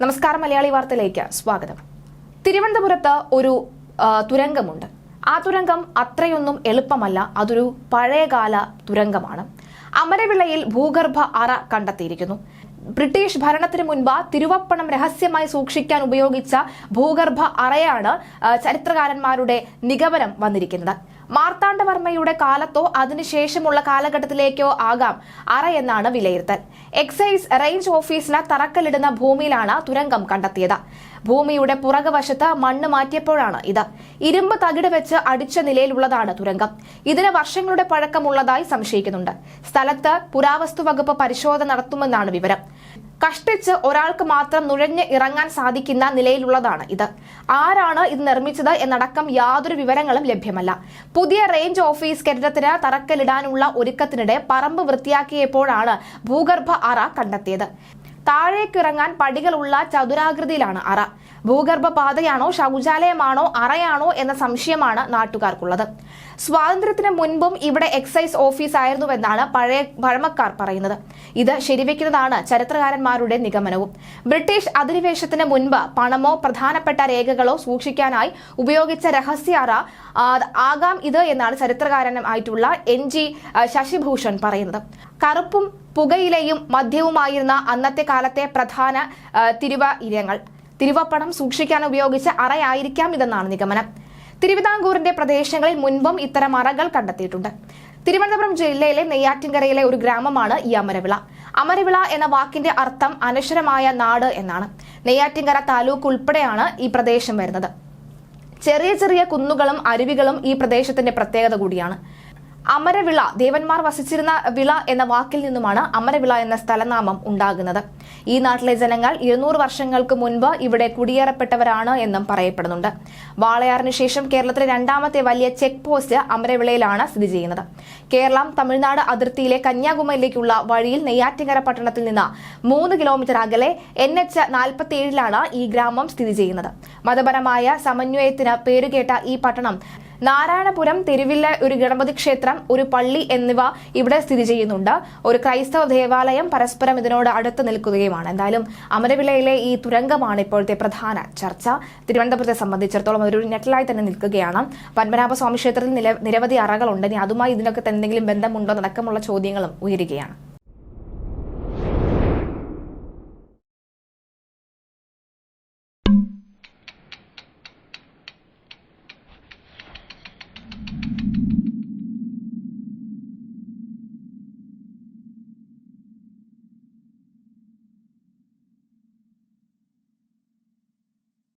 നമസ്കാരം മലയാളി വാർത്തയിലേക്ക് സ്വാഗതം. തിരുവനന്തപുരത്ത് ഒരു തുരങ്കമുണ്ട്. ആ തുരങ്കം അത്രയൊന്നും എളുപ്പമല്ല അതൊരു പഴയകാല തുരങ്കമാണ്. അമരവിളയിൽ ഭൂഗർഭ അറ കണ്ടെത്തിയിരിക്കുന്നു. ബ്രിട്ടീഷ് ഭരണത്തിന് മുൻപ് തിരുവപ്പണം രഹസ്യമായി സൂക്ഷിക്കാൻ ഉപയോഗിച്ച ഭൂഗർഭ അറയാണ് ചരിത്രകാരന്മാരുടെ നിഗമനം വന്നിരിക്കുന്നത്. മാർത്താണ്ഡവർമ്മയുടെ കാലത്തോ അതിനുശേഷമുള്ള കാലഘട്ടത്തിലേക്കോ ആകാം അറ എന്നാണ് വിലയിരുത്തൽ. എക്സൈസ് റേഞ്ച് ഓഫീസിന് തറക്കല്ലിടുന്ന ഭൂമിയിലാണ് തുരങ്കം കണ്ടെത്തിയത്. ഭൂമിയുടെ പുറകുവശത്ത് മണ്ണ് മാറ്റിയപ്പോഴാണ് ഇത്. ഇരുമ്പ് തകിട് വെച്ച് അടിച്ച നിലയിലുള്ളതാണ് തുരങ്കം. ഇതിന് വർഷങ്ങളുടെ പഴക്കമുള്ളതായി സംശയിക്കുന്നുണ്ട്. സ്ഥലത്ത് പുരാവസ്തു വകുപ്പ് പരിശോധന നടത്തുമെന്നാണ് വിവരം. കഷ്ടിച്ച് ഒരാൾക്ക് മാത്രം നുഴഞ്ഞ് ഇറങ്ങാൻ സാധിക്കുന്ന നിലയിലുള്ളതാണ് ഇത്. ആരാണ് ഇത് നിർമ്മിച്ചത് എന്നടക്കം യാതൊരു വിവരങ്ങളും ലഭ്യമല്ല. പുതിയ റേഞ്ച് ഓഫീസ് കെട്ടിടത്തിന് തറക്കല്ലിടാനുള്ള ഒരുക്കത്തിനിടെ പറമ്പ് വൃത്തിയാക്കിയപ്പോഴാണ് ഭൂഗർഭ അറ കണ്ടെത്തിയത്. താഴേക്കിറങ്ങാൻ പടികളുള്ള ചതുരാകൃതിയിലാണ് അറ. ഭൂഗർഭ പാതയാണോ ശൗചാലയമാണോ അറയാണോ എന്ന സംശയമാണ് നാട്ടുകാർക്കുള്ളത്. സ്വാതന്ത്ര്യത്തിന് മുൻപും ഇവിടെ എക്സൈസ് ഓഫീസ് ആയിരുന്നുവെന്നാണ് പഴയ പഴമക്കാർ പറയുന്നത്. ഇത് ശരിവെക്കുന്നതാണ് ചരിത്രകാരന്മാരുടെ നിഗമനവും. ബ്രിട്ടീഷ് അധിനിവേശത്തിന് മുൻപ് പണമോ പ്രധാനപ്പെട്ട രേഖകളോ സൂക്ഷിക്കാനായി ഉപയോഗിച്ച രഹസ്യ അറ ആ, ആകാം ഇത് എന്നാണ് ചരിത്രകാരനായിട്ടുള്ള എൻ ജി ശശിഭൂഷൺ പറയുന്നത്. കറുപ്പും പുകയിലയും മദ്യവുമായിരുന്ന അന്നത്തെ കാലത്തെ പ്രധാന തിരുവ ഇരങ്ങൾ തിരുവപ്പണം സൂക്ഷിക്കാൻ ഉപയോഗിച്ച അറയായിരിക്കാം ഇതെന്നാണ് നിഗമനം. തിരുവിതാംകൂറിന്റെ പ്രദേശങ്ങളിൽ മുൻപും ഇത്തരം അറകൾ കണ്ടെത്തിയിട്ടുണ്ട്. തിരുവനന്തപുരം ജില്ലയിലെ നെയ്യാറ്റിൻകരയിലെ ഒരു ഗ്രാമമാണ് ഈ അമരവിള. അമരവിള എന്ന വാക്കിന്റെ അർത്ഥം അനശ്വരമായ നാട് എന്നാണ്. നെയ്യാറ്റിൻകര താലൂക്ക് ഉൾപ്പെടെയാണ് ഈ പ്രദേശം വരുന്നത്. ചെറിയ ചെറിയ കുന്നുകളും അരുവികളും ഈ പ്രദേശത്തിന്റെ പ്രത്യേകത കൂടിയാണ്. അമരവിള ദേവന്മാർ വസിച്ചിരുന്ന വിള എന്ന വാക്കിൽ നിന്നുമാണ് അമരവിള എന്ന സ്ഥലനാമം ഉണ്ടാകുന്നത്. ഈ നാട്ടിലെ ജനങ്ങൾ ഇരുന്നൂറ് വർഷങ്ങൾക്ക് മുൻപ് ഇവിടെ കുടിയേറപ്പെട്ടവരാണ് എന്നും പറയപ്പെടുന്നുണ്ട്. വാളയാറിന് ശേഷം കേരളത്തിലെ രണ്ടാമത്തെ വലിയ ചെക്ക് പോസ്റ്റ് അമരവിളയിലാണ് സ്ഥിതി ചെയ്യുന്നത്. കേരളം തമിഴ്നാട് അതിർത്തിയിലെ കന്യാകുമാരിയിലേക്കുള്ള വഴിയിൽ നെയ്യാറ്റിങ്കര പട്ടണത്തിൽ നിന്ന് മൂന്ന് കിലോമീറ്റർ അകലെ എൻ എച്ച് നാൽപ്പത്തിയേഴിലാണ് ഈ ഗ്രാമം സ്ഥിതി ചെയ്യുന്നത്. മതപരമായ സമന്വയത്തിന് പേരുകേട്ട ഈ പട്ടണം നാരായണപുരം തിരുവില്ല ഒരു ഗണപതി ക്ഷേത്രം ഒരു പള്ളി എന്നിവ ഇവിടെ സ്ഥിതി ചെയ്യുന്നുണ്ട്. ഒരു ക്രൈസ്തവ ദേവാലയം പരസ്പരം ഇതിനോട് അടുത്ത് നിൽക്കുകയുമാണ്. എന്തായാലും അമരവിളയിലെ ഈ തുരങ്കമാണ് ഇപ്പോഴത്തെ പ്രധാന ചർച്ച. തിരുവനന്തപുരത്തെ സംബന്ധിച്ചിടത്തോളം ഒരു നെറ്റലായി തന്നെ നിൽക്കുകയാണ്. പത്മനാഭസ്വാമി ക്ഷേത്രത്തിൽ നിരവധി അറകളുണ്ട്. ഇനി അതുമായി ഇതിനൊക്കെ എന്തെങ്കിലും ബന്ധമുണ്ടോ? അടക്കമുള്ള ചോദ്യങ്ങളും ഉയരുകയാണ്.